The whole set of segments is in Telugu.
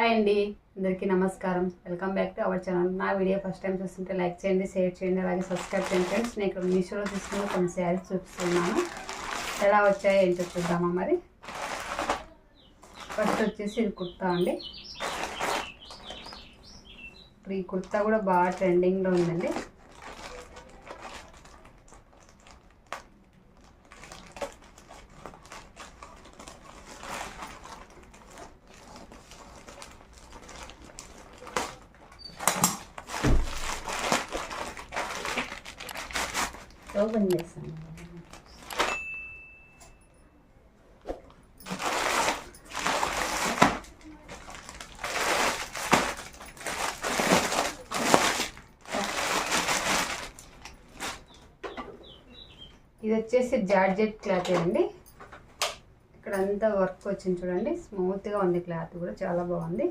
హాయ్ అండి. అందరికీ నమస్కారం. Welcome back to our channel. నా వీడియో ఫస్ట్ టైం చూస్తుంటే లైక్ చేయండి షేర్ చేయండి అలాగే సబ్స్క్రైబ్ చేయండి ఫ్రెండ్స్. నేను ఇక్కడ మీషోలో తీసుకుని కొన్ని శారీస్ చూపిస్తున్నాను. ఎలా వచ్చాయో ఏంటో చూద్దామా మరి? ఫస్ట్ వచ్చేసి ఇది కుర్తా అండి. ఇప్పుడు ఈ కుర్తా కూడా బాగా ట్రెండింగ్లో ఉందండి. ఓపెన్ చేస్తాను ఇది వచ్చేసి జార్జెట్ క్లాత్ అండి. ఇక్కడ అంతా వర్క్ వచ్చింది చూడండి. స్మూత్గా ఉంది క్లాత్ కూడా చాలా బాగుంది.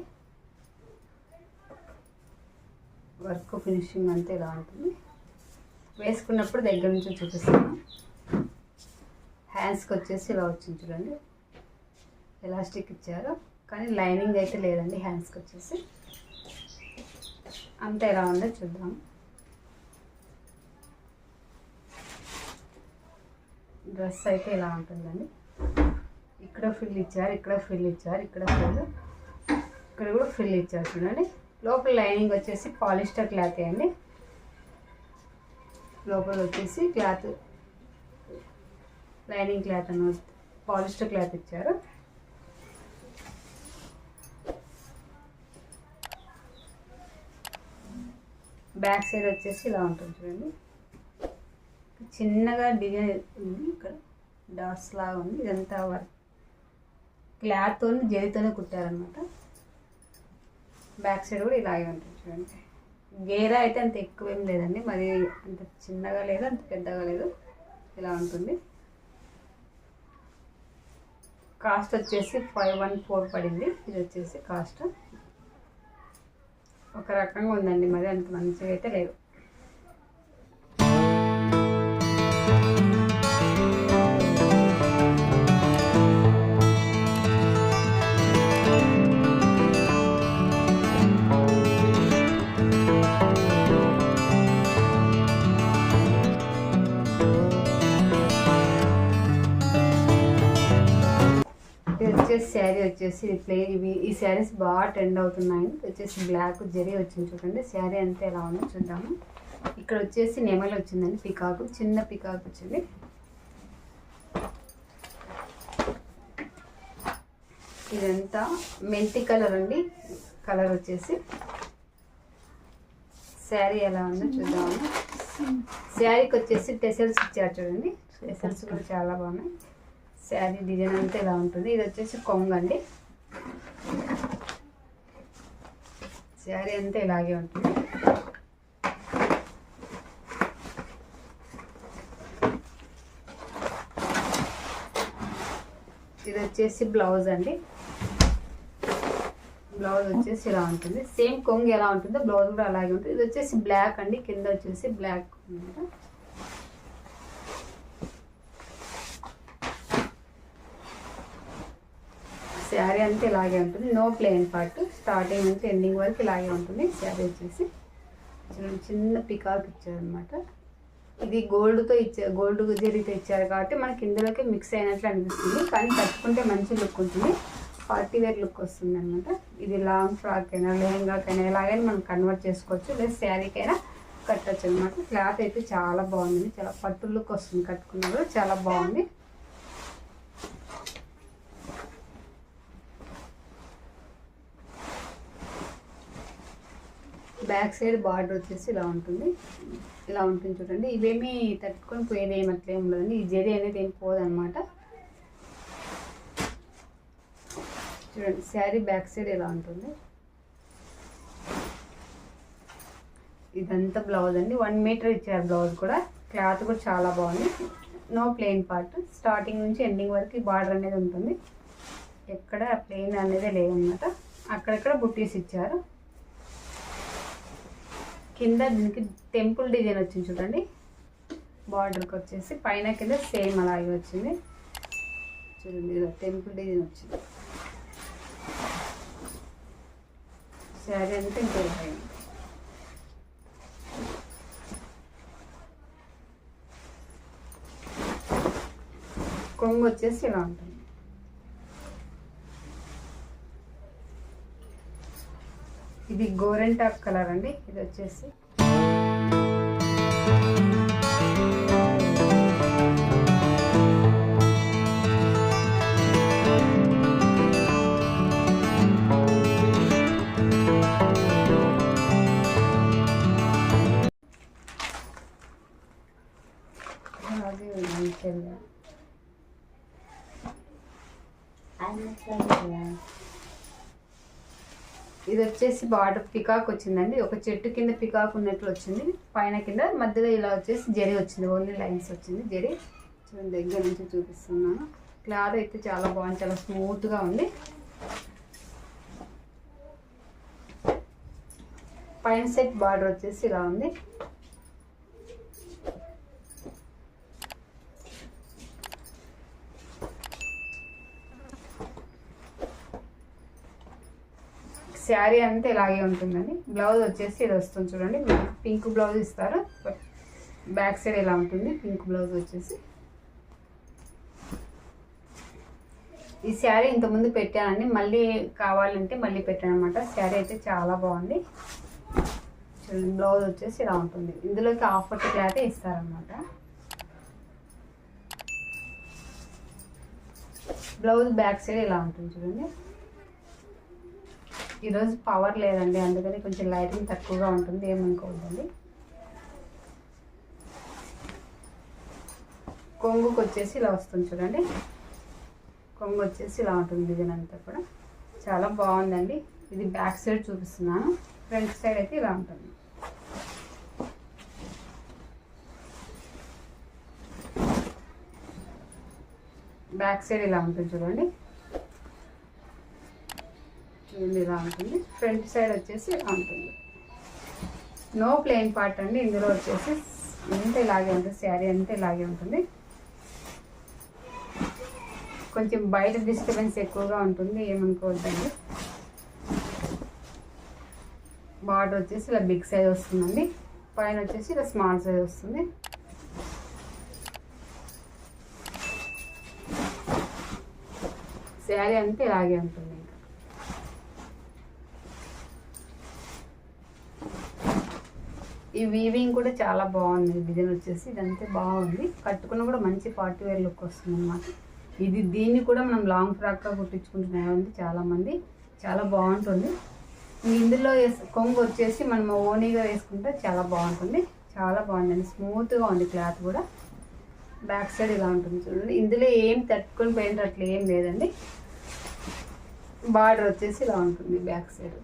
వర్క్ ఫినిషింగ్ అంతా ఇలా ఉంటుంది. వేసుకున్నప్పుడు దగ్గర నుంచి చూపిస్తాను. హ్యాండ్స్కి వచ్చేసి ఇలా వచ్చింది చూడండి. ఎలాస్టిక్ ఇచ్చారు. కానీ లైనింగ్ అయితే లేదండి హ్యాండ్స్కి వచ్చేసి. అంత ఎలా ఉందో చూద్దాం. డ్రెస్ అయితే ఇలా ఉంటుందండి. ఇక్కడ ఫిల్ ఇచ్చారు ఇక్కడ ఫిల్ ఇచ్చారు ఇక్కడ ఫిల్ ఇక్కడ కూడా ఫిల్ ఇచ్చారు చూడండి. లోపల లైనింగ్ వచ్చేసి పాలిస్టర్ క్లాత్ అండి. లోపల వచ్చేసి క్లాత్ లైనింగ్ క్లాత్ అని పాలిస్టర్ క్లాత్ ఇచ్చారు. బ్యాక్ సైడ్ వచ్చేసి ఇలా ఉంటుంది చూడండి. చిన్నగా డిజైన్ ఉంది ఇక్కడ. డాట్స్ లాగా ఉంది. ఇదంతా వర్క్. క్లాత్తో జరితోనే కుట్టారనమాట బ్యాక్ సైడ్ కూడా ఇలాగే ఉంటుంది చూడండి. గేర అయితే అంత ఎక్కువ ఏం లేదండి. మరి అంత చిన్నగా లేదు అంత పెద్దగా లేదు. ఇలా ఉంటుంది. కాస్ట్ వచ్చేసి ఫైవ్ వన్ ఫోర్ పడింది. ఇది వచ్చేసి కాస్ట్. ఒక రకంగా ఉందండి. మరి అంత మంచిగా అయితే లేదు. వచ్చేసి శారీ వచ్చేసి ఇది ఇవి ఈ శారీస్ బాగా ట్రెండ్ అవుతున్నాయి. వచ్చేసి బ్లాక్ జరీ వచ్చింది చూడండి. శారీ అంతా ఎలా ఉందో చూద్దాము. ఇక్కడ వచ్చేసి నెమలి వచ్చిందండి పికాకు. చిన్న పికాక్ వచ్చింది. ఇదంతా మెంతి కలర్ అండి. కలర్ వచ్చేసి శారీ ఎలా ఉందో చూద్దాము. శారీకి వచ్చేసి టెసల్స్ ఇచ్చారు చూడండి. టెసల్స్ కూడా చాలా బాగున్నాయి. శారీ డిజైన్ అంతా ఇలా ఉంటుంది. ఇది వచ్చేసి కొంగు అండి. శారీ అంతా ఇలాగే ఉంటుంది. ఇది వచ్చేసి బ్లౌజ్ అండి. బ్లౌజ్ వచ్చేసి ఇలా ఉంటుంది. సేమ్ కొంగు ఎలా ఉంటుందో బ్లౌజ్ కూడా అలాగే ఉంటుంది. ఇది వచ్చేసి బ్లాక్ అండి. కింద వచ్చేసి బ్లాక్ శారీ అంతా ఇలాగే ఉంటుంది. నో ప్లెయిన్ పార్ట్ స్టార్టింగ్ నుంచి ఎండింగ్ వరకు ఇలాగే ఉంటుంది. శారీ వచ్చేసి చిన్న చిన్న పికాక్ ఇచ్చారనమాట ఇది గోల్డ్తో ఇచ్చారు గోల్డ్ జరిగితే ఇచ్చారు కాబట్టి మనకి ఇందులోకి మిక్స్ అయినట్లు అనిపిస్తుంది. కానీ కట్టుకుంటే మంచి లుక్ ఉంటుంది. పార్టీ వేర్ లుక్ వస్తుంది అనమాట ఇది లాంగ్ ఫ్రాక్ అయినా లెహంగాకైనా ఎలాగైనా మనం కన్వర్ట్ చేసుకోవచ్చు. లేదా శారీకైనా కట్టచ్చు అనమాట క్లాత్ అయితే చాలా బాగుంది. చాలా పట్టు లుక్ వస్తుంది కట్టుకున్నప్పుడు. చాలా బాగుంది. బ్యాక్ సైడ్ బార్డర్ వచ్చేసి ఇలా ఉంటుంది. ఇలా ఉంటుంది చూడండి. ఇవేమీ తట్టుకొని పోయేది ఏమి అట్లా ఏమి ఉండదండి. ఈ జరీ అనేది ఏం పోదనమాట. చూడండి శారీ బ్యాక్ సైడ్ ఇలా ఉంటుంది. ఇదంతా బ్లౌజ్ అండి. వన్ మీటర్ ఇచ్చారు బ్లౌజ్ కూడా. క్లాత్ కూడా చాలా బాగుంది. No plain part. స్టార్టింగ్ నుంచి ఎండింగ్ వరకు బార్డర్ అనేది ఉంటుంది. ఎక్కడ ప్లెయిన్ అనేది లేదన్నమాట అక్కడక్కడ బుట్టీస్ ఇచ్చారు. కింద దీనికి టెంపుల్ డిజైన్ వచ్చింది చూడండి. బార్డర్కి వచ్చేసి పైన కింద సేమ్ అలాగే వచ్చింది. చూడండి ఇలా టెంపుల్ డిజైన్ వచ్చింది. శారీ అంతా ఇంకో కొంగు వచ్చేసి ఇలా ఉంటుంది. ఇది గోరెంటాక్ కలర్ అండి. ఇది వచ్చేసి అలాగే మంచిగా ఇది వచ్చేసి బార్డర్ పికాక్ వచ్చిందండి. ఒక చెట్టు కింద పికాక్ ఉన్నట్లు వచ్చింది. పైన కింద మధ్యలో ఇలా వచ్చేసి జరి వచ్చింది. ఓన్లీ లైన్స్ వచ్చింది. జరి చూడండి దగ్గర నుంచి చూపిస్తున్నాను. క్లాత్ అయితే చాలా బాగుంది చాలా స్మూత్గా ఉంది. పైన సెట్ బార్డర్ వచ్చేసి ఇలా ఉంది. శారీ అంతా ఇలాగే ఉంటుందండి. బ్లౌజ్ వచ్చేసి ఇది వస్తుంది చూడండి. పింక్ బ్లౌజ్ ఇస్తారు. బ్యాక్ సైడ్ ఇలా ఉంటుంది. పింక్ బ్లౌజ్ వచ్చేసి. ఈ శారీ ఇంతకుముందు పెట్టానండి. మళ్ళీ కావాలంటే మళ్ళీ పెట్టాను అనమాట శారీ అయితే చాలా బాగుంది. చూడండి బ్లౌజ్ వచ్చేసి ఇలా ఉంటుంది. ఇందులోకి ఆఫర్ పట్టు క్లాతే ఇస్తారనమాట బ్లౌజ్ బ్యాక్ సైడ్ ఇలా ఉంటుంది చూడండి. ఈరోజు పవర్ లేదండి. అందుకని కొంచెం లైటింగ్ తక్కువగా ఉంటుంది. ఏమనుకోవద్దండి. కొంగుకు వచ్చేసి ఇలా వస్తుంది చూడండి. కొంగు వచ్చేసి ఇలా ఉంటుంది డిజైన్ అంతా కూడా. చాలా బాగుందండి. ఇది బ్యాక్ సైడ్ చూపిస్తున్నాను. ఫ్రంట్ సైడ్ అయితే ఇలా ఉంటుంది. బ్యాక్ సైడ్ ఇలా ఉంటుంది చూడండి. ఇది ఇలా ఉంటుంది. ఫ్రంట్ సైడ్ వచ్చేసి ఇలా ఉంటుంది. నో ప్లెయిన్ పార్ట్ అండి. ఇందులో వచ్చేసి ఎంత ఇలాగే ఉంటుంది. శారీ అంతా ఇలాగే ఉంటుంది. కొంచెం బయట డిస్టర్బెన్స్ ఎక్కువగా ఉంటుంది. ఏమనుకోవద్దండి. బార్డర్ వచ్చేసి ఇలా బిగ్ సైజ్ వస్తుందండి. పైన వచ్చేసి ఇలా స్మాల్ సైజ్ వస్తుంది. శారీ అంతా ఇలాగే ఉంటుంది ఇంకా ఈ వీవింగ్ కూడా చాలా బాగుంది. డిజైన్ వచ్చేసి ఇదంతా బాగుంది. కట్టుకున్న కూడా మంచి పార్టీ వేర్ లుక్ వస్తుంది అనమాట ఇది దీన్ని కూడా మనం లాంగ్ ఫ్రాక్గా కుట్టించుకుంటున్నామండి చాలామంది. చాలా బాగుంటుంది. ఇందులో కొంగు వచ్చేసి మనం ఓనీగా వేసుకుంటే చాలా బాగుంటుంది. చాలా బాగుందండి. స్మూత్గా ఉంది క్లాత్ కూడా. బ్యాక్ సైడ్ ఇలా ఉంటుంది చూడండి. ఇందులో ఏం తట్టుకొని పోయినట్లు అట్లా ఏం లేదండి. బార్డర్ వచ్చేసి ఇలా ఉంటుంది బ్యాక్ సైడ్.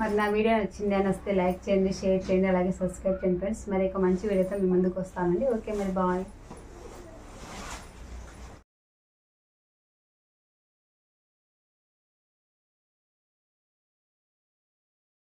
మరి నా వీడియో నచ్చింది అని వస్తే లైక్ చేయండి షేర్ చేయండి అలాగే సబ్స్క్రైబ్ చేయండి ఫ్రెండ్స్. మరి ఒక మంచి వీడియోతో మీ ముందుకు వస్తానండి. ఓకే మరి బాయ్.